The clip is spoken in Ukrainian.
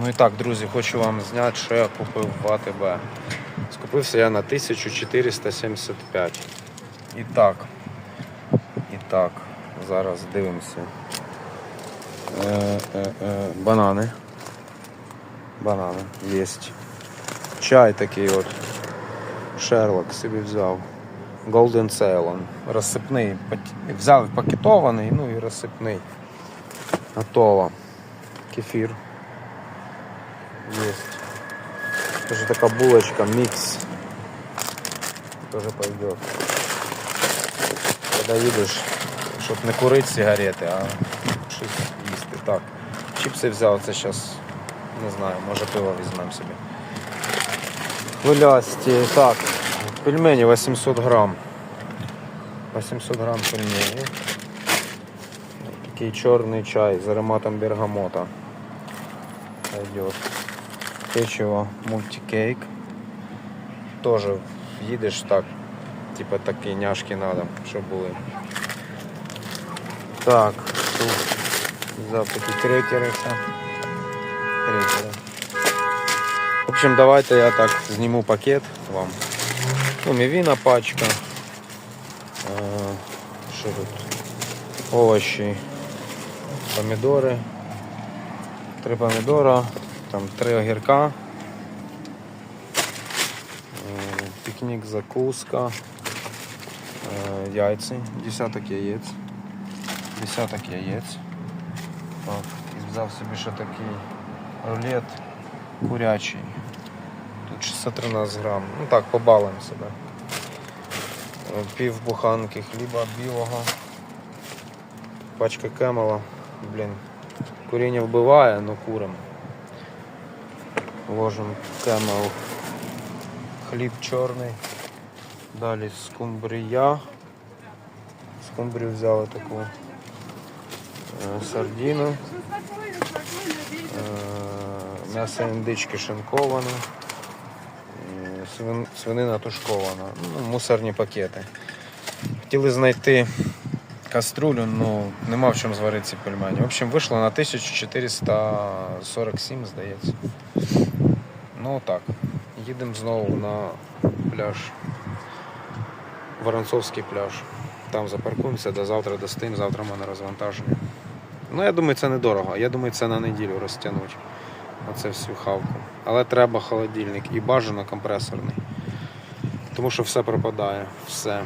Ну і так, друзі, хочу вам зняти, що я купив в АТБ. Скупився я на 1475. І так. І так, зараз дивимося. Е, е, е, банани. Банани є. Чай такий от. Шерлок собі взяв. Golden Ceylon. Розсипний. Взяв пакетований, ну і розсипний. Готово. Кефір. Есть. Тоже такая булочка, микс. Тоже пойдет. Когда їдеш, щоб не курити сигарети, а щось їсти. Так. Чіпси взяв, це зараз, не знаю, може пиво візьмемо собі. Хвилясті. Так, пельмені 800 грам. 800 грам пельмені. Такий чорний чай з ароматом бергамота. Пойдет. Печиво мультикейк. Тоже їдеш так, типа такі няшки надо, щоб були. Так, тут взяв такі крекери. В общем, давайте я так зніму пакет вам. Ну, мівіна пачка. Е, Що тут? Овощі, помідори. Три помідора, там три огірка. Пікнік, закуска. Е, Яйці, десяток яєць. Десяток яєць. І взяв собі ще такий рулет курячий. Тут 613 грам. Ну так, побалуємо себе. Е, Пів буханки хліба білого. Пачка кемела. Блін. Куріння вбиває, но курим. Ложимо кемел. Хліб чорний. Далі скумбрія. Скумбрію взяли таку. Е, Сардіну. Е, М'ясо індички шинковане. Е, Свинина тушкована. Ну, мусорні пакети. Хотіли знайти каструлю, ну нема в чому зварити ці пельмені. В общем, вийшло на 1447, здається. Ну так. Їдемо знову на пляж. Воронцовський пляж. Там запаркуємося, до завтра достигнемо, завтра в мене розвантаження. Ну, я думаю, це недорого. Я думаю, це на неділю розтягнуть. Оце всю хавку. Але треба холодильник і бажано компресорний. Тому що все пропадає. Все.